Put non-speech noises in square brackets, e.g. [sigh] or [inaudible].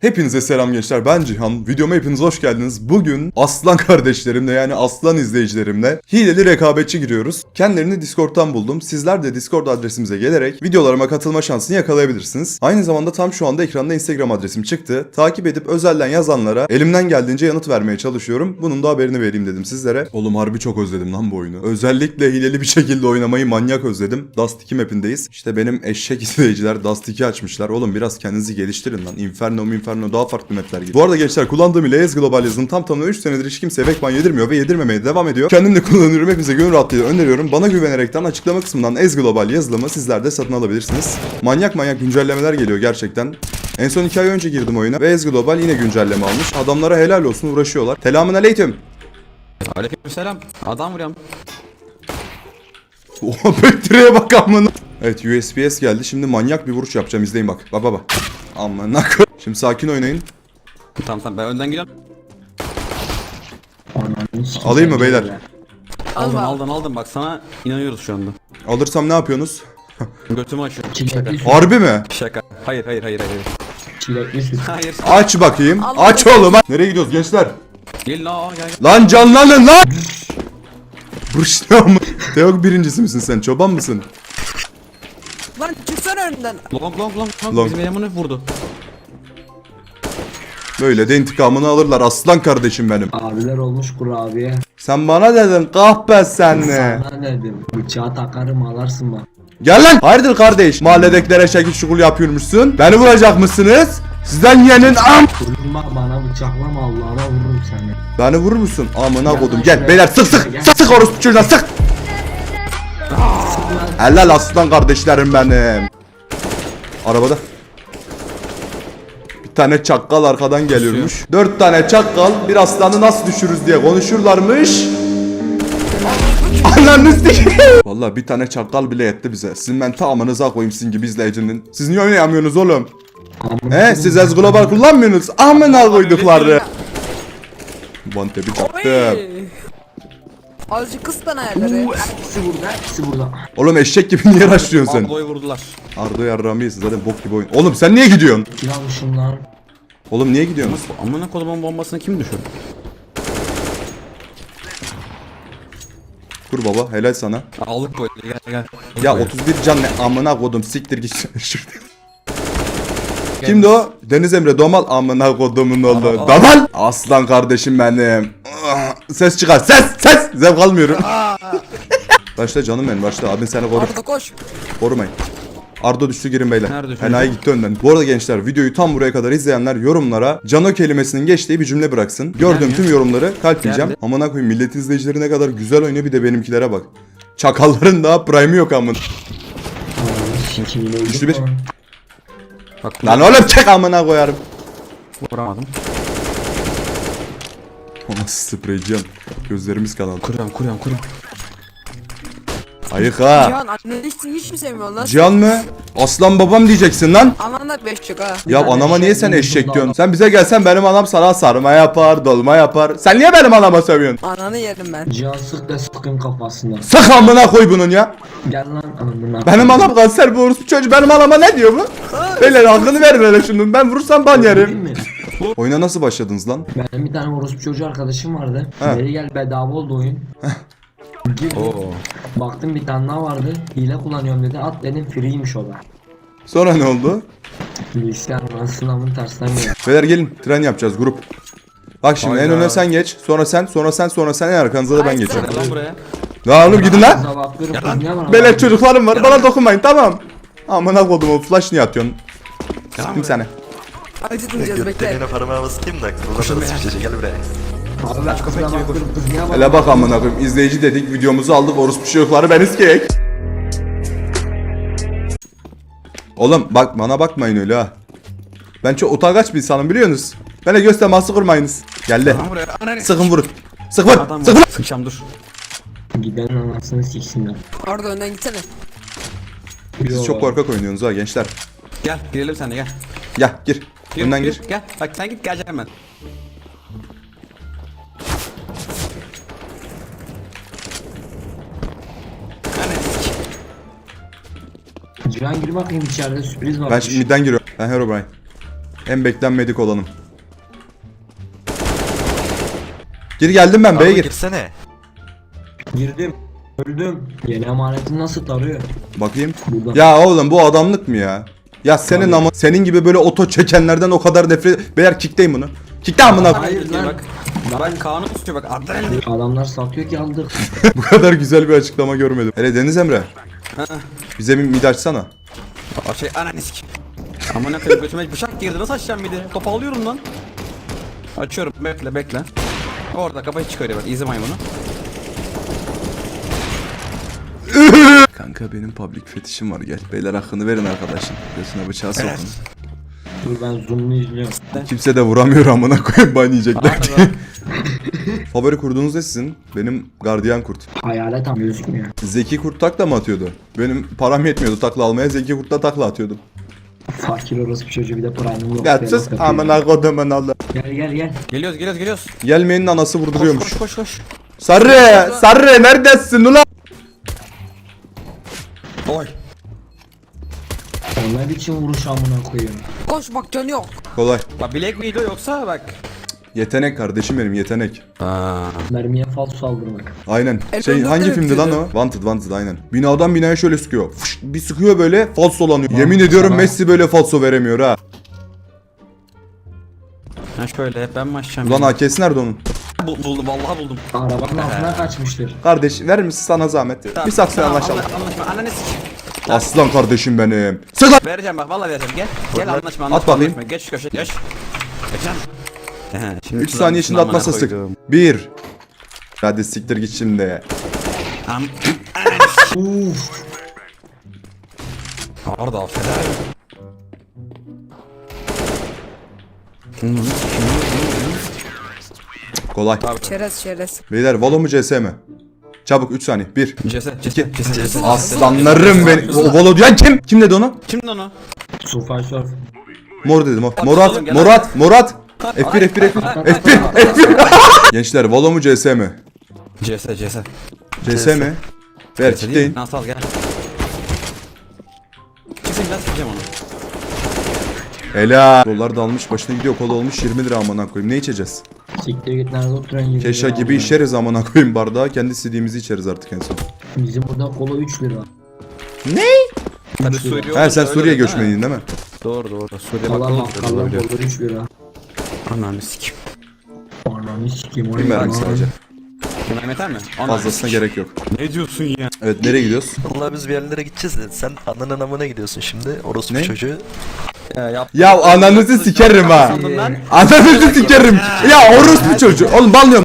Hepinize selam gençler ben Cihan. Videoma hepiniz hoş geldiniz. Bugün aslan [laughs] kardeşlerimle yani aslan izleyicilerimle hileli rekabetçi giriyoruz. Kendilerini Discord'dan buldum. Sizler de Discord adresimize gelerek videolarıma katılma şansını yakalayabilirsiniz. Aynı zamanda tam şu anda ekranda Instagram adresim çıktı. Takip edip özelden yazanlara elimden geldiğince yanıt vermeye çalışıyorum. Bunun da haberini vereyim dedim sizlere. Oğlum harbi çok özledim lan bu oyunu. Özellikle hileli bir şekilde oynamayı manyak özledim. Dust 2 mapindeyiz. İşte benim eşek [laughs] izleyiciler Dust 2 açmışlar. Oğlum biraz kendinizi geliştirin lan. Inferno Inferno daha farklı mapler gibi. Bu arada gençler kullandığım ile Ez Global yazılım tam tamına 3 senedir hiç kimseye Backman yedirmiyor ve yedirmemeye devam ediyor. Kendim de kullanıyorum. Hepinize gönül rahatlığıyla öneriyorum. Bana güvenerekten açıklama kısmından Ez Global yazılımı sizler de satın alabilirsiniz. Manyak manyak güncellemeler geliyor gerçekten. En son 2 ay önce girdim oyuna ve Ez Global yine güncelleme almış. Adamlara helal olsun uğraşıyorlar. Selamun aleyküm. Aleykümselam. Adam vuruyorum. [laughs] Oha Bektire'ye bak amına. Evet USPS geldi. Şimdi manyak bir vuruş yapacağım. İzleyin bak. Bak bak bak. Amına koy- Şimdi sakin oynayın. Tamam tamam ben önden gidiyorum. Alayım mı beyler? Aldın Alma. aldın aldın bak sana inanıyoruz şu anda. Alırsam ne yapıyorsunuz? [laughs] Götümü açıyorum. Şaka. Çilekli, Harbi mi? Şaka. Hayır hayır hayır hayır. çilekli süt. Hayır. Aç bakayım. Allah Aç oğlum. Nereye gidiyoruz gençler? Gel la gel gel. Lan canlanın lan. Buruşluyor mu? [laughs] Teok birincisi misin sen? Çoban mısın? Lan çıksana önünden. Long long long long. Long. Bizim elemanı vurdu. Böyle de intikamını alırlar aslan kardeşim benim. Abiler olmuş kurabiye. Sen bana dedin kahpe sen ne? Sana dedim. Bıçağı takarım alarsın bak. Gel lan. Hayırdır kardeş? Mahalledekilere şekil şukul yapıyormuşsun. Beni vuracak mısınız? Sizden yenin am. Vurma bana bıçaklama Allah'ına vururum seni. Beni vurur musun? Amına kodum. Gel beyler sık sık. Gel. Sık sık orospu çocuğuna sık. Helal aslan kardeşlerim benim. Arabada. Bir tane çakkal arkadan geliyormuş. Dört tane çakkal bir aslanı nasıl düşürürüz diye konuşurlarmış. Ananı. Valla bir tane çakkal bile yetti bize. Sizin ben tamamınıza koyayım sizin gibi izleyicinin. Siz niye oynayamıyorsunuz oğlum? He siz Ez Global kullanmıyorsunuz. Amına koydukları. Vante bir çaktım. Azıcık kıs yerleri. Bu hepsi burada hepsi burada. Oğlum eşek gibi niye raşlıyorsun sen? Abloyu vurdular. Arda yarrağımı yesin zaten bok gibi oyun. Oğlum sen niye gidiyorsun? Kilavuşum lan. Oğlum niye gidiyorsun? Nasıl? Amına kodumun bombasını kim düşürdü? Kur baba helal sana. Aldık böyle gel gel. Ya 31 can ne amına kodum siktir git. [laughs] Şurada. Kimdi o? Deniz Emre Domal amına kodumun oğlu. Domal! Aslan kardeşim benim. Ah, Ses çıkar ses ses. Zevk almıyorum. [laughs] başla canım benim başla abin seni korur. Arda koş. Korumayın. Arda düştü girin beyler. Nerede? Enayi gitti önden. Bu arada gençler videoyu tam buraya kadar izleyenler yorumlara Cano kelimesinin geçtiği bir cümle bıraksın. Gördüğüm tüm yorumları kalpleyeceğim. Amına koyayım millet izleyicileri ne kadar güzel oynuyor bir de benimkilere bak. Çakalların daha prime'i yok amın. Üçlü bir. Bak Lan oğlum çek amına koyarım. vuramadım. O nasıl spreyciyan? Gözlerimiz kanalı. Kuruyorum kuruyorum kuruyorum. Ayık ha. Cihan anneni hiç, mi sevmiyorsun lan? Cihan mı? Aslan babam diyeceksin lan. Anan da beş çık ha. Ya tane anama niye eşek sen bulmuş eşek diyorsun? adam. Sen bize gelsen benim anam sana sarma yapar, dolma yapar. Sen niye benim anama sövüyorsun? Ananı yerim ben. Cihan sık da sıkın kafasına. Sık amına koy bunun ya. Gel lan amına. Benim anam kanser bu orospu çocuğu benim anama ne diyor bu? Beyler hakkını ver hele şunun ben vurursam ban Değil yerim. mi? Oyuna nasıl başladınız lan? Benim bir tane orospu çocuğu arkadaşım vardı. He. Dedi gel bedava oldu oyun. Girdim. Oo. Baktım bir tane daha vardı. Hile kullanıyorum dedi. At dedim freeymiş o da. Sonra ne oldu? Bilgisayar sınavın tersinden geldi. [laughs] Beyler gelin tren yapacağız grup. Bak şimdi en Hayda. öne sen geç, sonra sen, sonra sen, sonra sen en arkanıza da ben. Gel lan buraya. La oğlum gidin lan. Beyler çocuklarım var bana dokunmayın tamam. Amına kodum o flash niye atıyorsun? Sıktım seni. Acıtmayacağız bekle. Gökdelene parmağı basayım da kullanırız bir şey gel buraya. Abi bakıyorum, kız niye bana Hele bak amına koyayım izleyici dedik videomuzu aldık orospu çocukları ben iskeyek. Oğlum bak bana bakmayın öyle ha. Ben çok utangaç bir insanım biliyorsunuz. Bana göz teması kurmayınız. Geldi. Sıkın vurun. Sık vur. Adam Sık vur. Sıkacağım dur. Giden anasını siksinler. Arda önden gitsene. Siz çok korkak oynuyorsunuz ha gençler. Gel girelim sen de gel. Gel gir. Gir, Önden gir. Gel. Bak sen git geleceğim ben. Cihan gir bakayım içeride sürpriz var. Ben şimdi midden giriyorum. Ben Herobrine. En beklenmedik olanım. Gir geldim ben B'ye Abi gir. girsene. Girdim. Öldüm. Yeni emanetin nasıl tarıyor? Bakayım. Burada. Ya oğlum bu adamlık mı ya? Ya senin ama senin gibi böyle oto çekenlerden o kadar nefret... Beyler kickleyin bunu. Kickle amına Hayır Hayır lan. Bak. Bak Kaan'ı tutuyor bak. Adrenalin. Adamlar satıyor ki aldık. [laughs] Bu kadar güzel bir açıklama görmedim. Hele Deniz Emre. Bize bir mid açsana. O şey ananı sik. Aman akıllı götüme bıçak girdi. Nasıl açacağım de? Topu alıyorum lan. Açıyorum. Bekle bekle. Orada kafayı çıkarıyor bak. İzle maymunu. [laughs] Kanka benim public fetişim var gel. Beyler hakkını verin arkadaşın. Göğsüne bıçağı sokun. Dur ben zoom'lu izliyorum. Kimse de vuramıyor amına koyayım ban yiyecekler diye. [laughs] Favori kurdunuz ne sizin? Benim gardiyan kurt. Hayalet tam gözükmüyor. Zeki kurt takla mı atıyordu? Benim param yetmiyordu takla almaya. Zeki kurtla takla atıyordum. Fakir orası bir çocuğu bir de prime'ım yok. Yapıyor. amına kodumun Allah. Gel gel gel. Geliyoruz geliyoruz geliyoruz. Gelmeyenin anası Koş vurduruyormuş. koş koş koş. Sarı! Sarı neredesin ulan? Oy. O ne biçim vuruş amına koyuyorum. Koş bak canı yok. Kolay. Bak bilek miydi o yoksa bak. Yetenek kardeşim benim yetenek. Aa. Mermiye falso saldırmak. Aynen. El Şey hangi filmdi lan o? Wanted Wanted aynen. Binadan binaya şöyle sıkıyor. Fış, bir sıkıyor böyle falsolanıyor. Yemin ediyorum sana- Messi böyle falso veremiyor ha. Ha şöyle ben mi açacağım? Ulan AK'si nerede onun? Bu, buldum vallahi buldum. Arabanın altına kaçmıştır. Kardeş verir misin sana zahmet? bir saksı Tamam, anlaşalım. anla- Anlaşma ananı sik. Aslan kardeşim benim. Sık lan! Vereceğim bak vallahi vereceğim gel. Gel anlaşma At anlaşma. bakayım. anlaşma. Geç şu köşeye geç. Geç lan. He, şimdi 3 saniye içinde atmazsa sık. koydum. 1 Hadi siktir git şimdi. Am. Uff. Orada affeder. Kolay. Çerez çerez. Beyler Valo mu CS mi? Çabuk 3 saniye. 1 Ceset ceset ceset ceset. Aslanlarım benim. O Valo diyen kim? Kim dedi onu? Kimdi onu? Super Surf. Mor dedim o. Gel Murat, Murat. F1 F1 F1 F1 F1 Gençler Valo mu CS mi? Ceset ceset. CS mi? Ver kitleyin. Nasıl al gel. Çıksın biraz sikeceğim onu. Helal. Dolar dalmış başına gidiyor kola olmuş 20 lira amına koyayım. Ne içeceğiz? Siktir git nerede oturan Keşa gibi içeriz amına koyayım bardağı. Kendi istediğimizi içeriz artık en son. Bizim burada kola 3 lira. Suriye He olunca sen Suriye oluyor, değil mi? göçmeniydin değil mi? Doğru doğru. Suriye bakkaldan oluyor. kola 3 lira. Ananı sikim. Ananı sikeyim. Kim vermiş sadece? Buna yeter mi? Fazlasına sikim. gerek yok. Ne diyorsun ya? Evet nereye gidiyoruz? Vallahi biz bir yerlere gideceğiz de sen ananın amına gidiyorsun şimdi. Orospu Ne? çocuğu. Ya, ananızı sikerim ha. Ananızı sikerim. Ya orospu çocuğu. Oğlum banlıyorum.